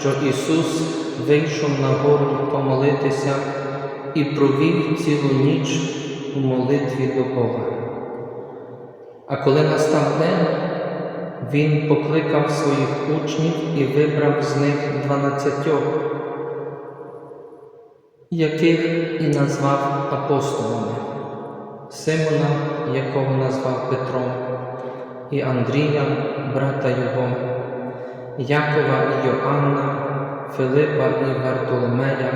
що Ісус вийшов на гору помолитися і провів цілу ніч у молитві до Бога. А коли настав день, Він покликав своїх учнів і вибрав з них дванадцятьох, яких і назвав апостолами, Симона, якого назвав Петром, і Андрія, брата його, Якова і Йоанна, Филипа і Вартоломея,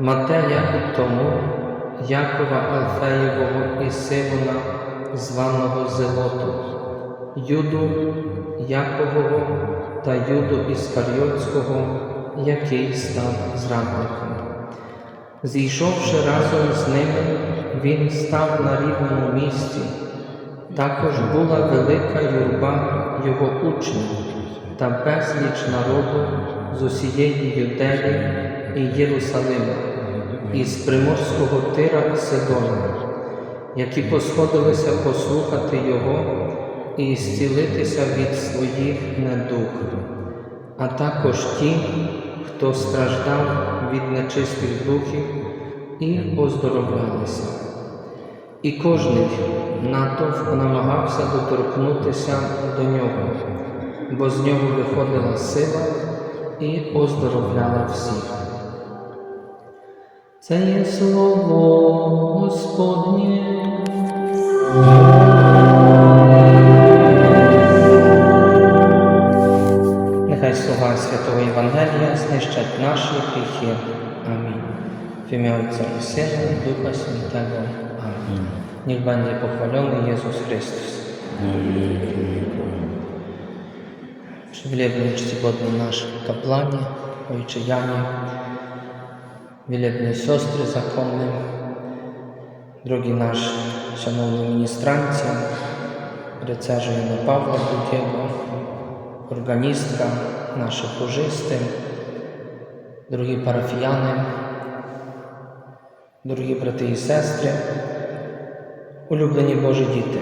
Матея і Тому, Якова Алфеєвого і Симона, званого Зелоту, Юду Якового та Юду Іскарйотського, який став зрадником. Зійшовши разом з ними, він став на рівному місці. Також була велика юрба його учнів та безліч народу з усієї Юдеї і Єрусалима, і з приморського тира і Сидона, які посходилися послухати Його і зцілитися від своїх недуг, а також ті, хто страждав від нечистих духів і оздоровлялися. І кожний натовп намагався доторкнутися до нього, бо з нього виходила сила і оздоровляла всіх. Це є слово Господнє. Нехай слова Святого Євангелія знищать наші гріхи. Амінь. В ім'я Отця і Сина, і Духа Святого. Амінь. Niech będzie pochwalony Jezus Chrystus. Wielebny czcigodny nasz kapłanie, ojcze Janie, wielebne siostry zakonne, drogi nasz szanowny ministrancie, rycerze Jana Pawła II, organistka, nasze chórzysty, drogi parafianie, дорогі брати і сестри, улюблені Божі діти.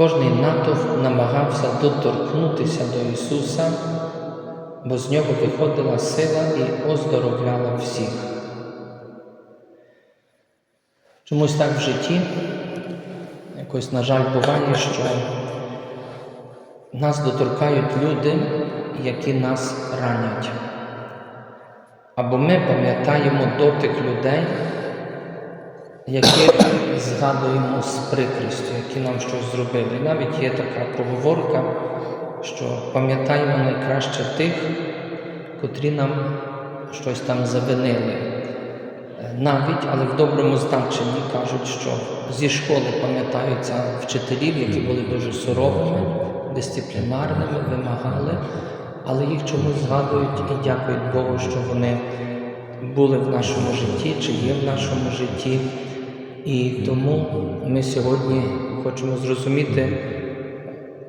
Кожний натовп намагався доторкнутися до Ісуса, бо з нього виходила сила і оздоровляла всіх. Чомусь так в житті, якось, на жаль, буває, що нас доторкають люди, які нас ранять. Або ми пам'ятаємо дотик людей, яких згадуємо з прикрістю, які нам щось зробили. І навіть є така поговорка, що пам'ятаємо найкраще тих, котрі нам щось там завинили. Навіть, але в доброму значенні кажуть, що зі школи пам'ятаються вчителів, які були дуже суровими, дисциплінарними, вимагали але їх чомусь згадують і дякують Богу, що вони були в нашому житті чи є в нашому житті. І тому ми сьогодні хочемо зрозуміти,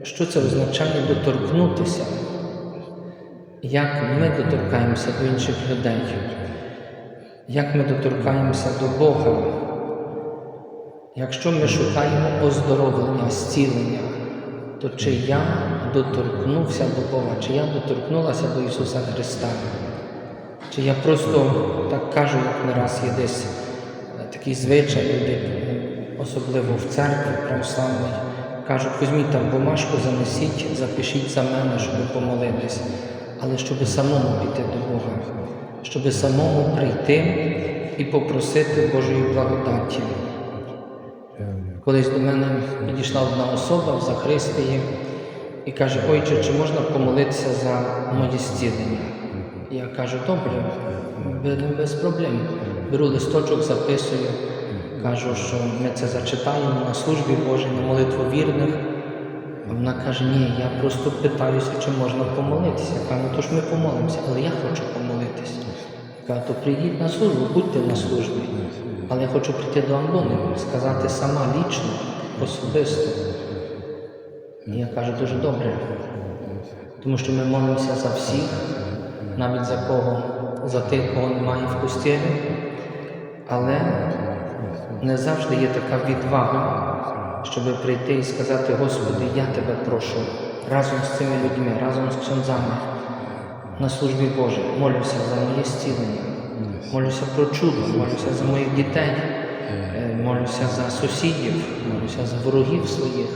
що це означає доторкнутися, як ми доторкаємося до інших людей, як ми доторкаємося до Бога, якщо ми шукаємо оздоровлення, зцілення то чи я доторкнувся до Бога, чи я доторкнулася до Ісуса Христа, чи я просто так кажу, як не раз є десь такий звичай, люди, особливо в церкві православній, кажуть, візьміть там бумажку, занесіть, запишіть за мене, щоб помолитися, але щоб самому піти до Бога, щоб самому прийти і попросити Божої благодаті. Колись до мене підійшла одна особа в Захристії і каже, Ойче, чи можна помолитися за моє зцілення? Я кажу, добре, без проблем. Беру листочок, записую, кажу, що ми це зачитаємо на службі Божій, на молитву вірних. А вона каже, ні, я просто питаюся, чи можна помолитися. Я кажу, ну то ж ми помолимося, але я хочу помолитися. Я кажу, то прийдіть на службу, будьте на службі. Але я хочу прийти до Антони, сказати сама лічно, особисто. І я кажу, дуже добре. Тому що ми молимося за всіх, навіть за кого, за тих, кого немає в костілі. Але не завжди є така відвага, щоб прийти і сказати, Господи, я тебе прошу разом з цими людьми, разом з ксьонзами на службі Божій. Молюся за моє зцілення, молюся про чудо, молюся за моїх дітей, е, молюся за сусідів, молюся за ворогів своїх,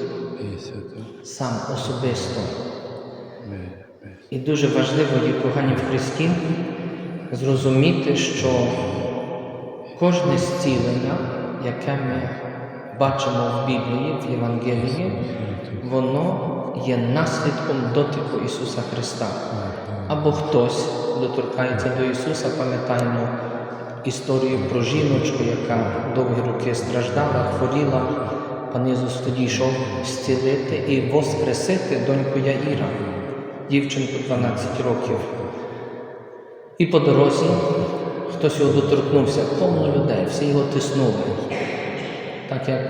сам особисто. І дуже важливо є, кохані в Христі, зрозуміти, що кожне зцілення, яке ми бачимо в Біблії, в Євангелії, воно є наслідком дотику Ісуса Христа. Або хтось доторкається до Ісуса, пам'ятаємо історію про жіночку, яка довгі роки страждала, хворіла. Пан Ісус тоді йшов зцілити і воскресити доньку Яїра, дівчинку 12 років. І по дорозі хтось його доторкнувся, повно людей, всі його тиснули. Так як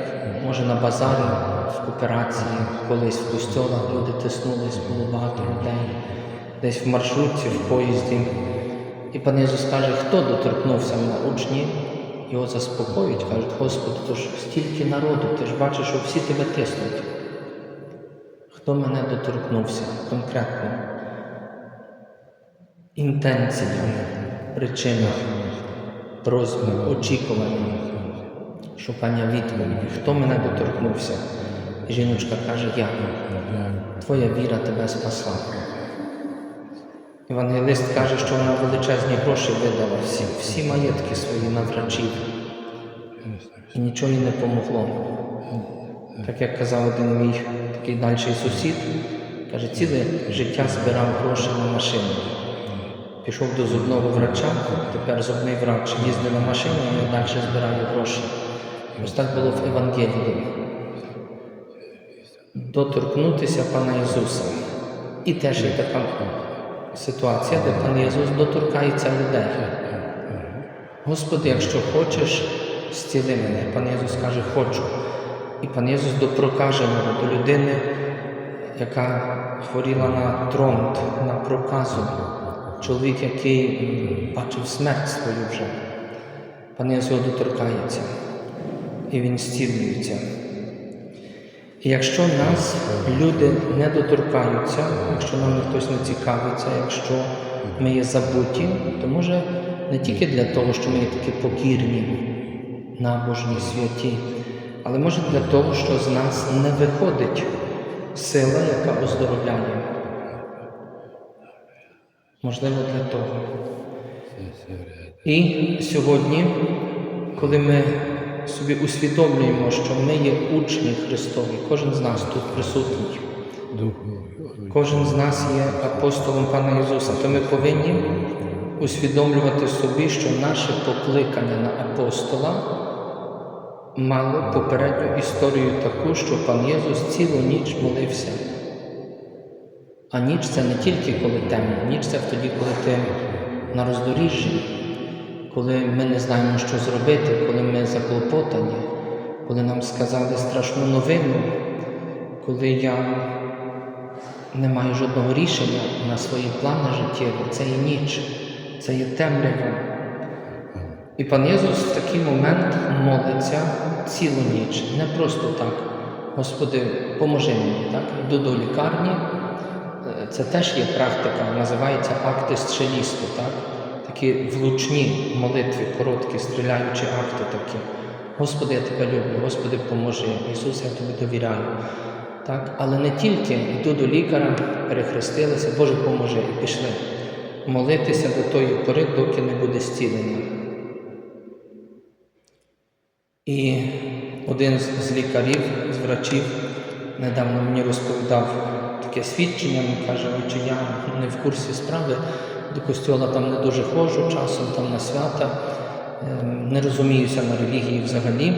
може на базарі, в кооперації, колись в костьолах люди тиснулись, було багато людей, десь в маршрутці, в поїзді. І пан Ісус каже, хто доторкнувся на учні, його заспокоюють, кажуть, Господи, то ж стільки народу, ти ж бачиш, що всі тебе тиснуть. Хто мене доторкнувся конкретно? Інтенція, причина, просьби, очікування, шукання відповіді. Хто мене доторкнувся? Жіночка каже, я. Твоя віра тебе спасла. Евангелист каже, що вона величезні гроші видала всі, всі маєтки свої на врачів. І нічого їй не помогло. Так як казав один мій такий дальший сусід, каже, ціле життя збирав гроші на машину. Пішов до зубного врача, тепер зубний врач їздить на машині, я далі збираю гроші. Ось так було в Евангелії. Доторкнутися Пана Ісуса. І теж є така ситуація, де пан Ісус доторкається людей. Господи, якщо хочеш, зціли мене. Пан Ісус каже, хочу. І пан Ісус до прокаженого, до людини, яка хворіла на тронт, на проказу, чоловік, який бачив смерть свою вже. Пан Ісус його доторкається, і він зцілюється. І якщо нас люди не доторкаються, якщо нами хтось не цікавиться, якщо ми є забуті, то може не тільки для того, що ми є такі покірні, набожні, святі, але може для того, що з нас не виходить сила, яка оздоровляє. Можливо, для того. І сьогодні, коли ми собі усвідомлюємо, що ми є учні Христові, кожен з нас тут присутній, кожен з нас є апостолом Пана Ісуса, то ми повинні усвідомлювати собі, що наше покликання на апостола мало попередню історію таку, що пан Єсус цілу ніч молився. А ніч це не тільки коли темно, ніч це тоді, коли ти на роздоріжжі, коли ми не знаємо, що зробити, коли ми заклопотані, коли нам сказали страшну новину, коли я не маю жодного рішення на свої плани життєві, це є ніч, це є темрява. І пан Єсус в такий момент молиться цілу ніч, не просто так. Господи, поможи мені, так? Йду до лікарні. Це теж є практика, називається акти стрелісту, так? Такі влучні молитви, короткі, стріляючі акти такі. Господи, я тебе люблю, Господи, поможи. Ісус, я тобі довіряю. Так? Але не тільки йду до лікаря, перехрестилися, Боже, поможи, і пішли. Молитися до тої пори, доки не буде зцілення. І один з лікарів, з врачів, недавно мені розповідав таке свідчення, він каже, «Ой, чи я не в курсі справи, до костьола там не дуже ходжу, часом там на свята, ем, не розуміюся на релігії взагалі.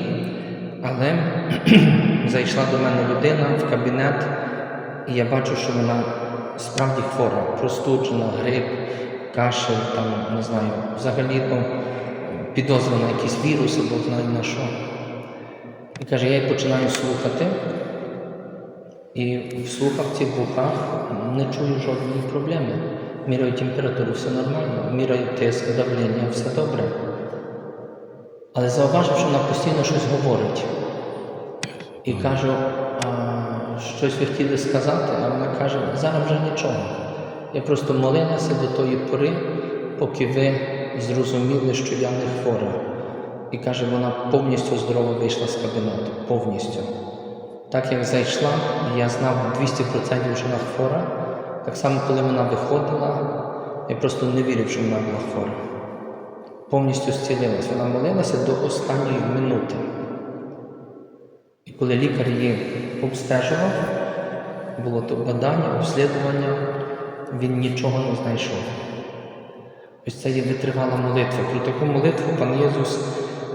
Але зайшла до мене людина в кабінет, і я бачу, що вона справді хвора, простуджена, грип, кашель, там, не знаю, взагалі ну, підозра на якийсь вірус або знаю на що. І каже, я починаю слухати, і в слухавці в вухах не чую жодної проблеми. Міряю температуру, все нормально, міряю тиск, давлення, все добре. Але зауважив, що вона постійно щось говорить. І кажу, а щось ви хотіли сказати, а вона каже, зараз вже нічого. Я просто молилася до тої пори, поки ви зрозуміли, що я не хвора. І каже, вона повністю здорова вийшла з кабінету. Повністю. Так як зайшла, я знав 200% що вона хвора. Так само, коли вона виходила, я просто не вірив, що вона була хвора. Повністю зцілилась. Вона молилася до останньої минути. І коли лікар її обстежував, було то бадання, обслідування, він нічого не знайшов. Ось це є витривала молитва. Про таку молитву пан Єсус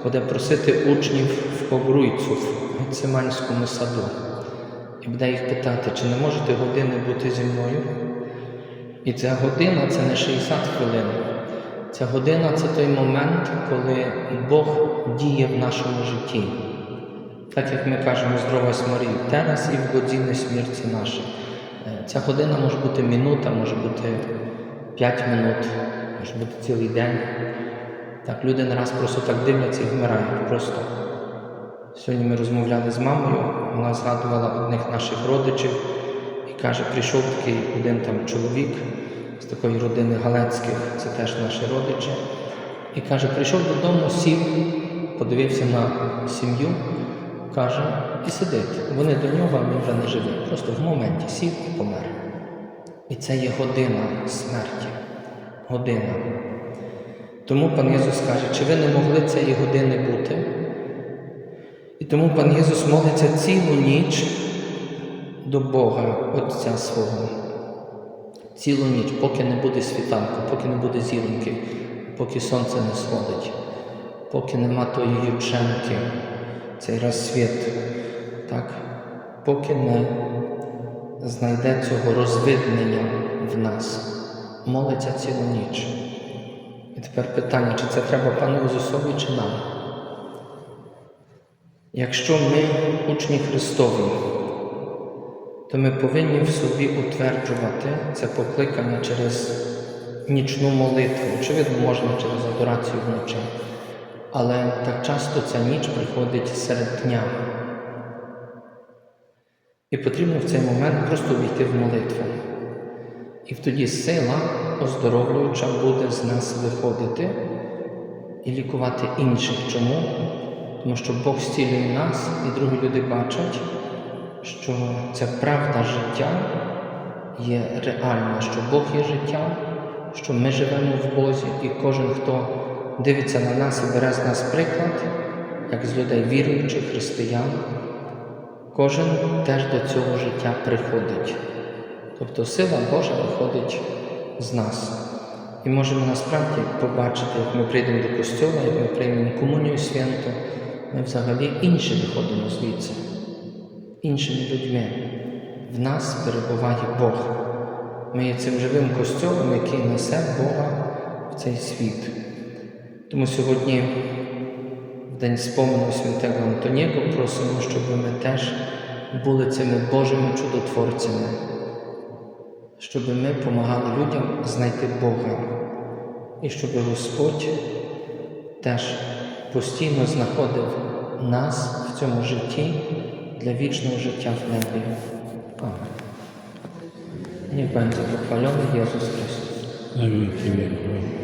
буде просити учнів в Погруйцю, в Гециманському саду. І буде їх питати, чи не можете години бути зі мною? І ця година це не 60 хвилин. Ця година це той момент, коли Бог діє в нашому житті. Так як ми кажемо здорова Марію, teraz і в годині смерті нашій. Е, Ця година може бути минута, може бути 5 минут, може бути цілий день. Так, люди не раз просто так дивляться і вмирають. Просто. Сьогодні ми розмовляли з мамою, вона згадувала одних наших родичів і каже, прийшов такий один там чоловік з такої родини Галецьких, це теж наші родичі. І каже, прийшов додому, сів, подивився на сім'ю, каже, і сидить. Вони до нього, а він вже не живе. Просто в моменті сів і помер. І це є година смерті. Година. Тому пан Ісус каже, чи ви не могли цієї години бути? І тому пан Ісус молиться цілу ніч до Бога, Отця свого. Цілу ніч, поки не буде світанку, поки не буде зіроньки, поки сонце не сходить, поки нема тої юченки, цей розсвіт, так? поки не знайде цього розвиднення в нас, молиться цілу ніч. І тепер питання, чи це треба пану Ісусові, чи нам? Якщо ми учні Христові, то ми повинні в собі утверджувати це покликання через нічну молитву. Очевидно, можна через адорацію вночі. Але так часто ця ніч приходить серед дня. І потрібно в цей момент просто увійти в молитву. І тоді сила оздоровлююча буде з нас виходити і лікувати інших. Чому? Тому що Бог зцілює нас, і другі люди бачать, що ця правда життя є реальна, що Бог є життя, що ми живемо в Бозі, і кожен, хто дивиться на нас і бере з нас приклад, як з людей віруючих, християн, кожен теж до цього життя приходить. Тобто сила Божа виходить з нас. І можемо насправді побачити, як ми прийдемо до костьола, як ми приймемо комунію святу, ми взагалі інші виходимо звідси, іншими людьми. В нас перебуває Бог. Ми є цим живим костьолом, який несе Бога в цей світ. Тому сьогодні, в день спомину святого Антоніго, просимо, щоб ми теж були цими Божими чудотворцями щоб ми допомагали людям знайти Бога і щоб Господь теж постійно знаходив нас в цьому житті для вічного життя в небі. Амен. Niech będzie pochwalony Jezus Chrystus. Wiek.